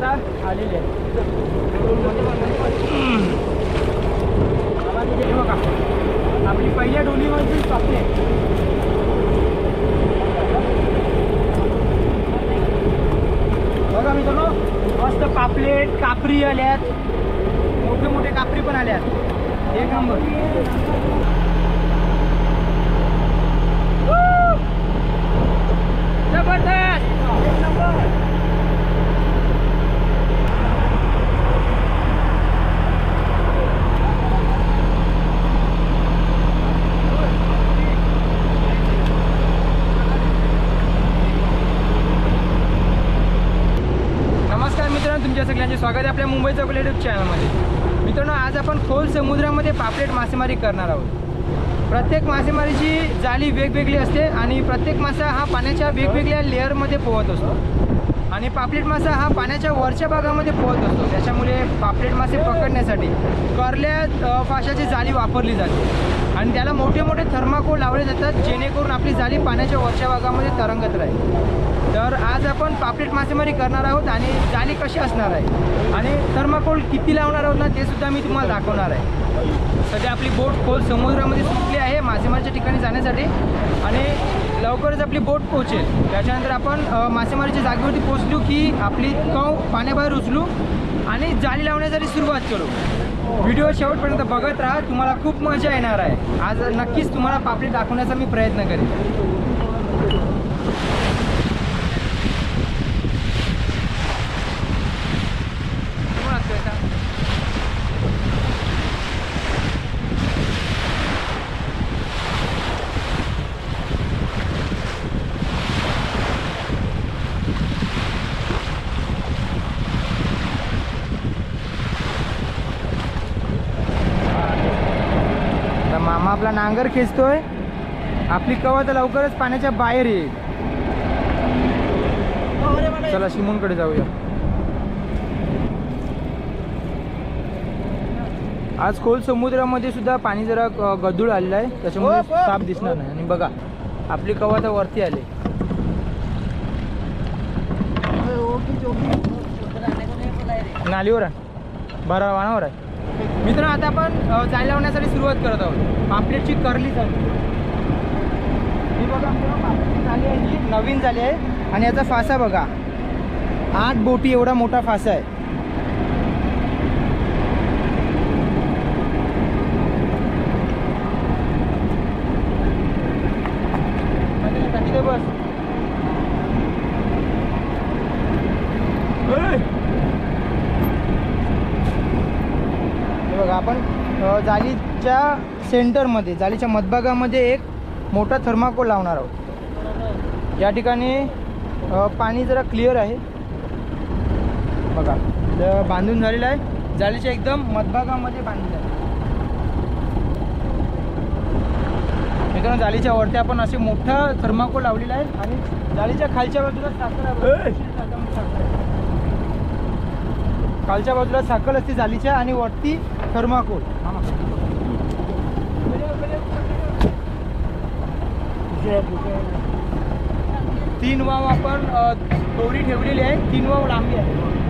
आता आलेली आहे बघा आपली पहिल्या डोलीवरची पापले बघा मित्रांनो मस्त पापलेट कापरी आल्यात मोठे मोठे कापरी पण आल्यात एक नंबर Woo! जबरदस्त एक नंबर नमस्कार मित्रांनो तुमच्या सगळ्यांचे स्वागत आहे आपल्या मुंबई चौकल युट्यूब चॅनलमध्ये. मित्रांनो आज आपण खोल समुद्रामध्ये पापलेट मासेमारी करणार आहोत. प्रत्येक मासेमारीची जाळी वेगवेगळी असते आणि प्रत्येक मासा हा पाण्याच्या वेगवेगळ्या लेअरमध्ये पोहत असतो. आणि पापलेट मासा हा पाण्याच्या वरच्या भागामध्ये पोहत असतो. त्याच्यामुळे पापलेट मासे पकडण्यासाठी करल्या फाशाची जाळी वापरली जाते. आणि त्याला मोठे मोठे थर्माकोल लावले जातात जेणेकरून आपली जाळी पाण्याच्या वरच्या भागामध्ये तरंगत राहील. तर आज आपण पापलेट मासेमारी करणार आहोत आणि जाळी कशी असणार आहे? आणि थर्माकोल किती लावणार आहोत ना ते सुद्धा मी तुम्हाला दाखवणार आहे. सध्या आपली बोट खोल समुद्रामध्ये सुटली आहे मासेमारीच्या ठिकाणी जाण्यासाठी. आणि लवकरच आपली बोट पोहोचेल. त्याच्यानंतर आपण मासेमारीच्या जागेवरती पोचलो की आपली कव पाण्याबाहेर उचलू आणि जाळी लावण्यासाठी सुरुवात करू. व्हिडिओ शेवटपर्यंत बघत राहा तुम्हाला खूप मजा येणार आहे. आज नक्कीच तुम्हाला पापलेट दाखवण्याचा मी प्रयत्न करेन कोण असतोय आता? मामा आपला नांगर खेचतोय. आपली कवा तर लवकरच पाण्याच्या बाहेर येईल. चला शिमूनकडे जाऊया. आज खोल समुद्रामध्ये सुद्धा पाणी जरा गदूळ आलेलं आहे. त्याच्यामुळे साप दिसणार नाही. आणि बघा आपली कवा तर वरती आले. नालीवर आहे. बरं वाणावर आहे. मित्रांनो आता आपण जायला होण्यासाठी लावण्यासाठी सुरुवात करत आहोत. पापलेटची करली झाली. ही बघा मित्रांनो, पापलेटची झाली आहे ही नवीन झाली आहे. आणि याचा फासा बघा. आठ बोटी एवढा मोठा फासा आहे तिथे बस हे बघा आपण अ, जाळीच्या सेंटरमध्ये जाळीच्या मधभागामध्ये एक मोठा थर्माकोल लावणार आहोत. या ठिकाणी पाणी जरा क्लिअर आहे. बघा बांधून झालेलं आहे. जाळीच्या एकदम मधभागामध्ये बांधलेलं आहे. मित्रांनो जाळीच्या वरती आपण असे मोठं थर्माकोल लावलेलं आहे आणि जाळीच्या खालच्या बाजूला साखर. खालच्या बाजूला साखर असते जाळीच्या आणि वरती थर्माकोल. तीन वाव आपण दोरी ठेवलेली आहे तीन वाव लांबी आहे.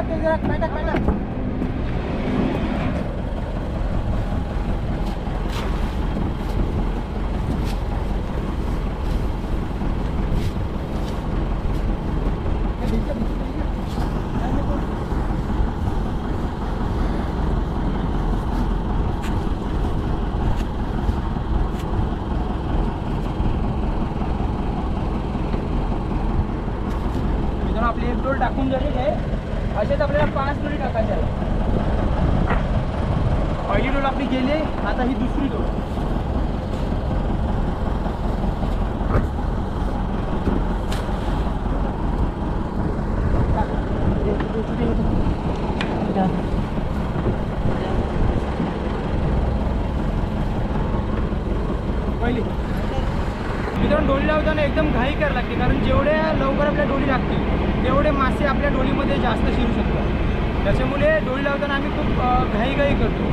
हो ते जरा काटा काटा मित्रांनो आपली एक डोल टाकून झालेली आहे असेच आपल्याला पाच मिनिट टाकायचे आहे पहिली डोल आपली गेली आता ही दुसरी डोल पहिली मित्रांनो डोली लावताना एकदम घाई करायला लागते कारण जेवढे लवकर आपल्या डोली लागतील तेवढे मासे आपल्या डोलीमध्ये जास्त शिरू शकतात. त्याच्यामुळे डोळी लावताना आम्ही खूप घाईघाई करतो.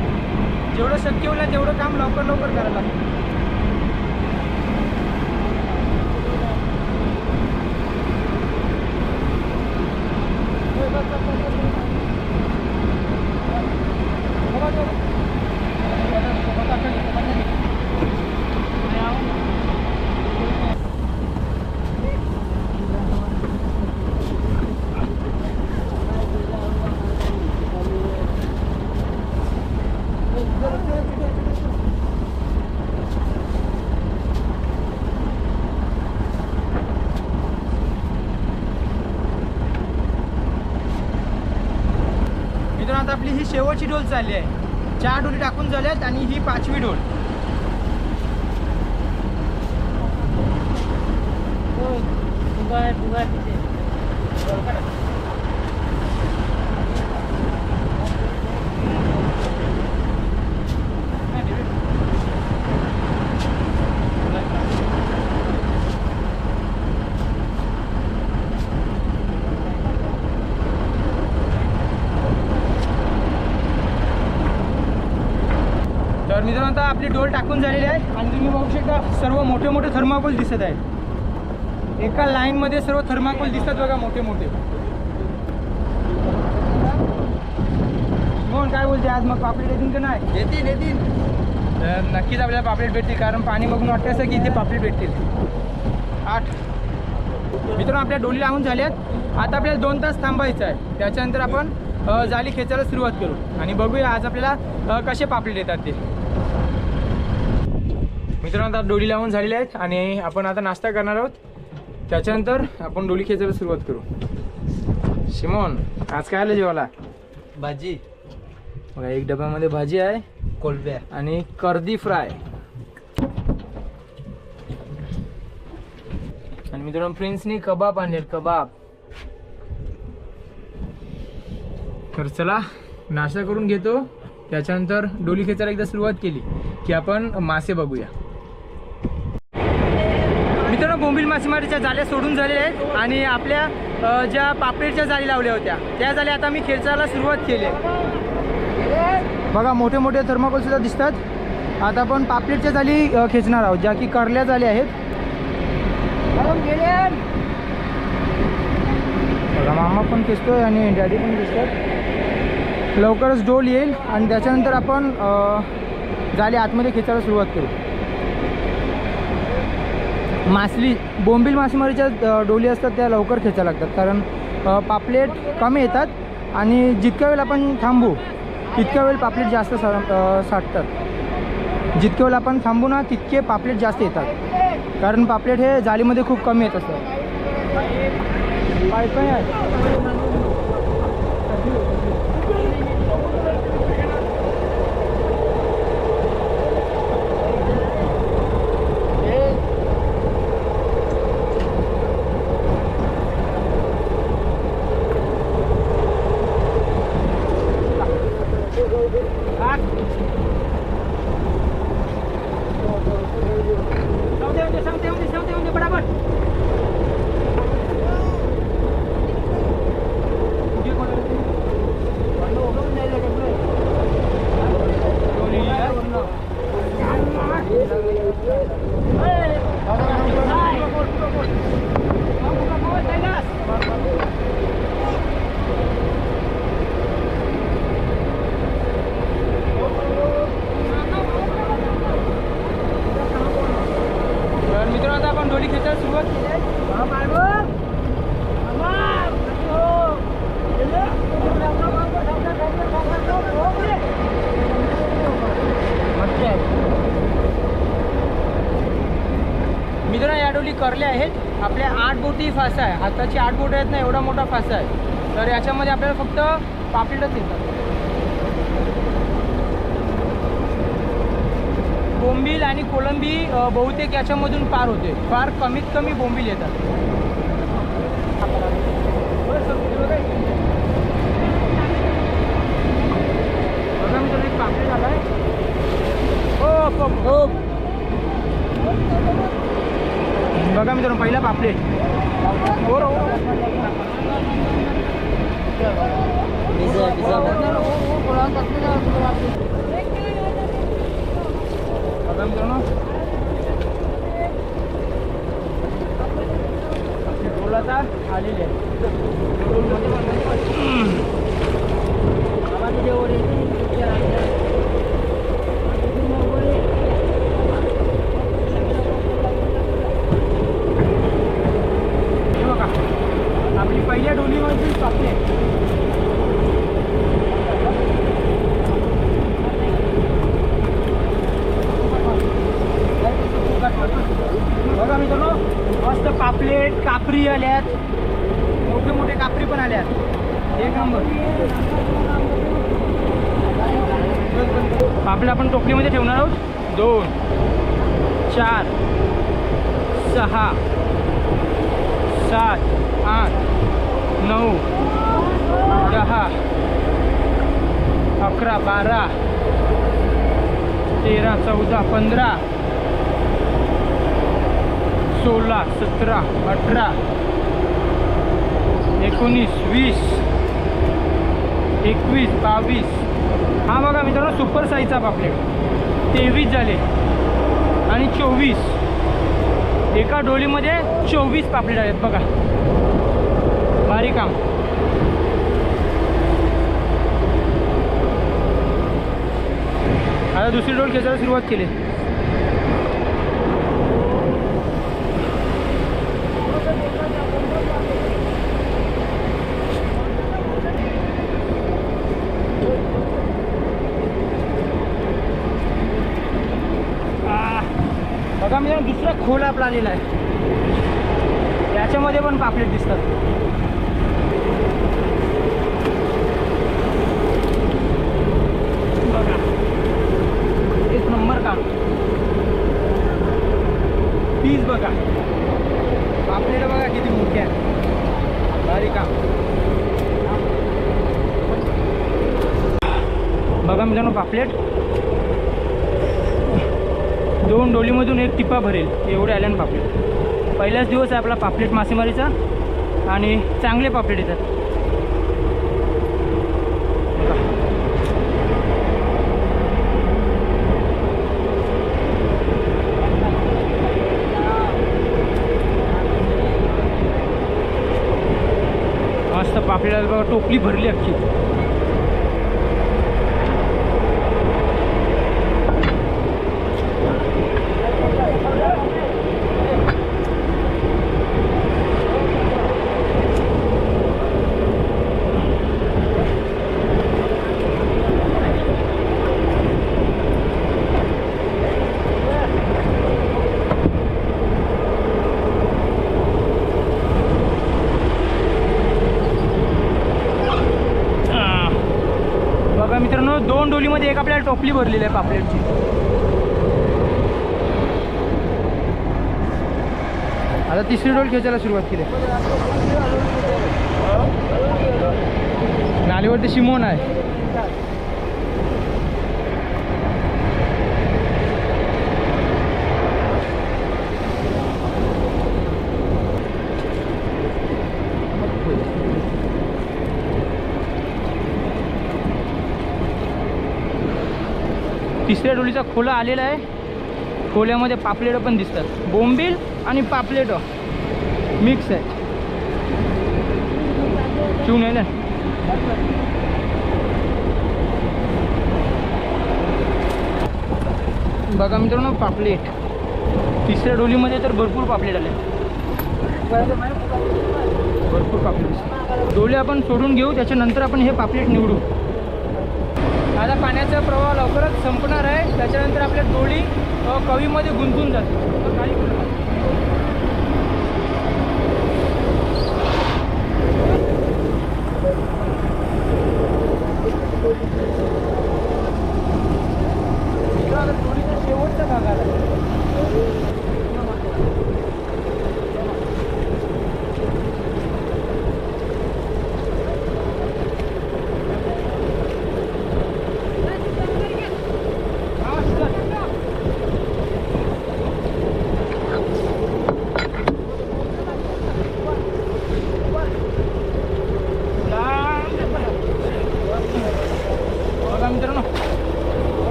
जेवढं शक्य होईल तेवढं काम लवकर लवकर करायला लागतं मित्रांनो आता आपली डोल चालली आहे. चार डोली टाकून झाल्यात आणि ही पाचवी डोल तर हो, मित्रांनो आता आपली डोल टाकून झालेली आहे. आणि तुम्ही बघू शकता सर्व मोठे मोठे थर्माकोल दिसत आहेत. एका लाईनमध्ये सर्व थर्माकोल दिसतात बघा मोठे मोठे. कोण काय बोलते आज? मग पापलेट येतील का नाही? येतील येतील तर नक्कीच आपल्याला पापलेट भेटतील कारण पाणी बघून वाटतं असं की इथे पापलेट भेटतील. आठ. मित्रांनो आपल्या डोली लावून झाल्यात. आता आपल्याला दोन तास थांबायचं आहे. त्याच्यानंतर आपण जाली जाळी खेचायला सुरुवात करू. आणि बघूया आज आपल्याला कसे पापलेट येतात ते. मित्रांनो आता डोली लावून झालेले आहेत आणि आपण आता नाश्ता करणार आहोत. त्याच्यानंतर आपण डोली खेचायला सुरुवात करू. शिमोन आज काय आलं जेवायला? भाजी. बघा एक डब्यामध्ये भाजी आहे कोलब्या. आणि कर्दी फ्राय. आणि मित्रांनो फ्रेंड्सनी कबाब आणले कबाब. तर चला नाश्ता करून घेतो. त्याच्यानंतर डोली खेचायला एकदा सुरुवात केली की आपण मासे बघूया. मित्रांनो बोंबील मासेमारीच्या जाळ्या सोडून झालेल्या आहेत आणि आपल्या ज्या पापलेटच्या जाळी लावल्या होत्या त्या जाळ्या आता मी खेचायला सुरुवात केली बघा मोठे मोठे थर्माकोलसुद्धा दिसतात. आता आपण पापलेटच्या जाळी खेचणार आहोत ज्या की करल्या जाळ्या आहेत. बघा मामा पण खेचतोय आणि डॅडी पण दिसतात लवकरच डोल येईल आणि त्याच्यानंतर आपण जाळी आतमध्ये खेचायला सुरुवात करू. मासली बोंबील मासेमारीच्या डोली असतात त्या लवकर खेचायला लागतात. कारण पापलेट कमी येतात आणि जितक्या वेळ आपण थांबू तितक्या वेळ पापलेट जास्त सा साठतात. जितक्या वेळ आपण थांबू ना तितके पापलेट जास्त येतात. कारण पापलेट हे जाळीमध्ये खूप कमी येत असतात. फक्त पापलेटच येतात बोंबील आणि कोलंबी बहुतेक याच्यामधून पार होते. फार कमीत कमी बोंबील येतात. बघा मित्रांनो पहिला पापलेट. हो पिझ्झा बघा मित्रांनो आपली रोल आता आलेली आहे रोलमध्ये पण हे बघा आपली पहिल्या डोलीवरची चॉकलेट बघा मित्रांनो मस्त पापलेट कापरी आल्यात मोठे मोठे कापरी पण आल्यात एक नंबर पापलेट आपण टोपलीमध्ये ठेवणार आहोत. दोन चार सहा सात आठ नऊ दहा अकरा बारा तेरा चौदा पंधरा सोळा सतरा अठरा एकोणीस वीस एकवीस बावीस हा बघा मित्रांनो सुपर साईजचा पापलेट तेवीस झाले. आणि चोवीस. एका डोलीमध्ये चोवीस पापलेट आहेत बघा. भारी काम. आता दुसरी डोल खेचायला सुरुवात केली आह. बघा दुसरा खोल आपला आलेला आहे. याच्यामध्ये पण पापलेट दिसतात. बघा. नंबर काम पीस बघा. पापलेट बघा किती मोठ्या आहे भारी काम बघा मित्रांनो पापलेट. अजून एक टिपा भरेल एवढे आल्यान पापलेट. पहिलाच दिवस आहे आपला पापलेट मासेमारीचा आणि चांगले पापलेट येतात. मस्त पापलेट बघा टोपली भरली अख्खी आ. बघा मित्रांनो दोन डोलीमध्ये एक आपल्याला टोपली भरलेली आहे पापलेटची. आता तिसरी डोल खेचायला सुरुवात केली. नालीवरती शिमोन आहे. तिसऱ्या डोलीचा खोला आलेला आहे. खोल्यामध्ये पापलेटं पण दिसतात. बोंबील आणि पापलेटं. मिक्स आहे. चिवून आहे ना बघा मित्रांनो पापलेट. तिसऱ्या डोलीमध्ये तर भरपूर पापलेट आले. भरपूर पापलेट. डोले आपण सोडून घेऊ त्याच्यानंतर आपण हे पापलेट निवडू. आता पाण्याचा प्रवाह लवकरच संपणार आहे. त्याच्यानंतर आपल्या डोळी कवीमध्ये गुंतून जाते. तर खाली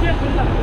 Yes, we're.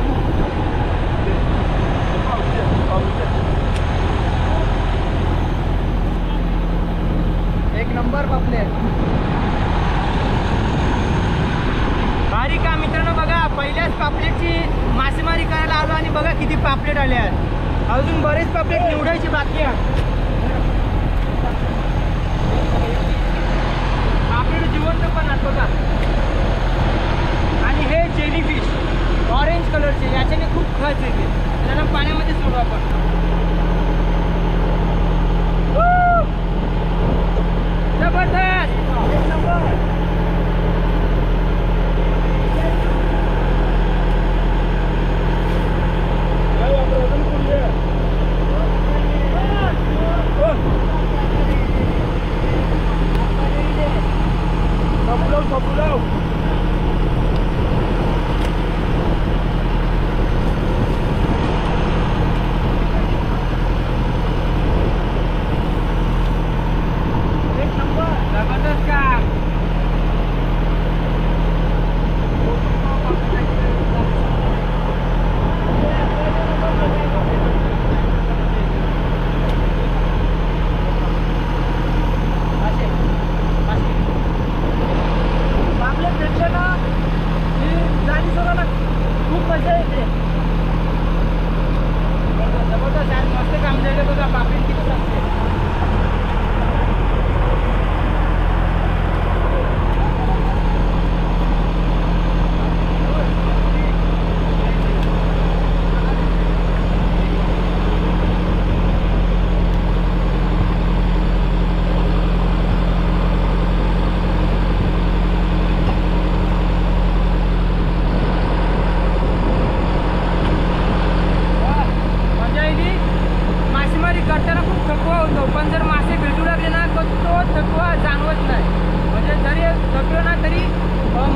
होतो. पण जर मासे भेटू लागले ना तर तो थकवा जाणवत नाही. म्हणजे जरी थकलो ना तरी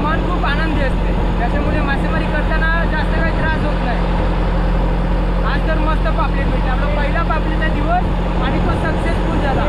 मन खूप आनंदी असते. त्याच्यामुळे मासेमारी करताना जास्त काही त्रास होत नाही. आज तर मस्त पापलेट भेटली. आपला पहिला पापलेटचा दिवस आणि तो सक्सेसफुल झाला.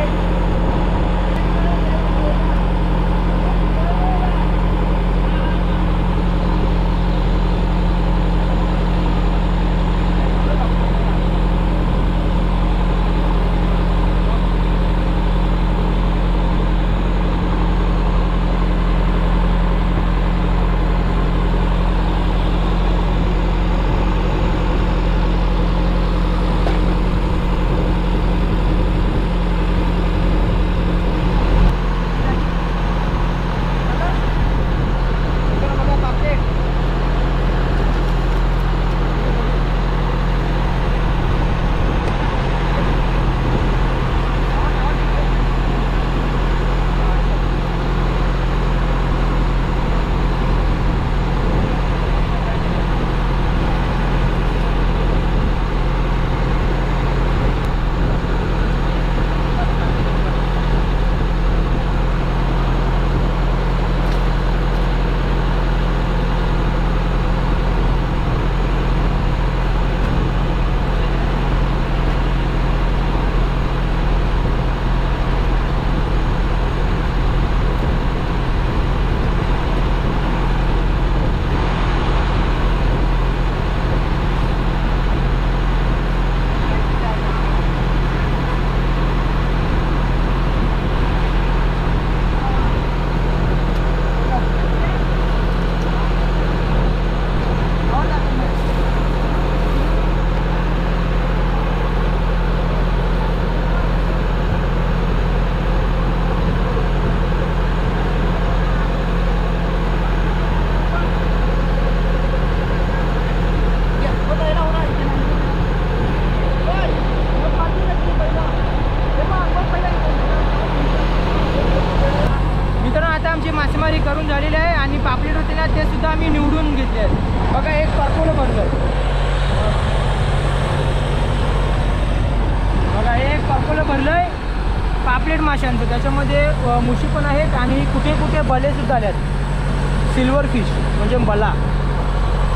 त्याच्यामध्ये मुशी पण आहेत आणि कुठे कुठे बलेसुद्धा आले आहेत सिल्वर फिश म्हणजे बला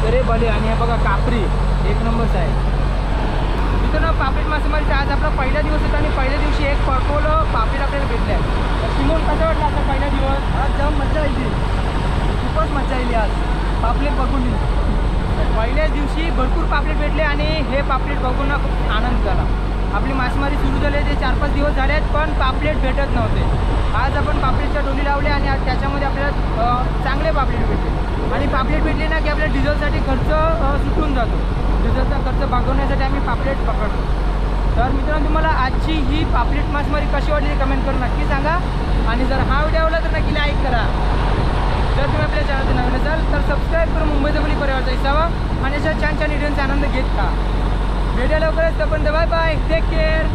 तर हे बले आणि हे बघा कापरी एक नंबरच आहे मित्रांनो पापलेट मासेमारीचा आज आपला पहिला दिवस होता आणि पहिल्या दिवशी एक पडकोलं पापलेट आपल्याला भेटलं आहे तर सिमोन कसं वाटलं आता पहिला दिवस? आज जाम मजा आली. खूपच मजा आली आज. पापलेट बघून. तर पहिल्याच दिवशी भरपूर पापलेट भेटले आणि हे पापलेट बघून ना खूप आनंद झाला. आपली मासेमारी सुरू झाली ते चार पाच दिवस झाले आहेत पण पापलेट भेटत नव्हते. आज आपण पापलेटच्या टोली लावले आणि आज त्याच्यामध्ये आपल्याला चांगले पापलेट भेटले. आणि पापलेट भेटले ना की आपल्या डिझेलसाठी खर्च सुटून जातो. डिझेलचा खर्च भागवण्यासाठी आम्ही पापलेट पकडतो. तर मित्रांनो तुम्हाला आजची ही पापलेट मासेमारी कशी वाटली कमेंट करून नक्की सांगा. आणि जर हा व्हिडिओ आवडला तर नक्की लाईक करा. जर तुम्ही आपल्या चॅनलचं नवीन असाल तर सबस्क्राईब करून मुंबईचा बोली परिवारचा हिसावा आणि अशा छान छान व्हिडिओचा आनंद घेत का व्हिडिओ लवकरच तोपर्यंत बाय बाय टेक केअर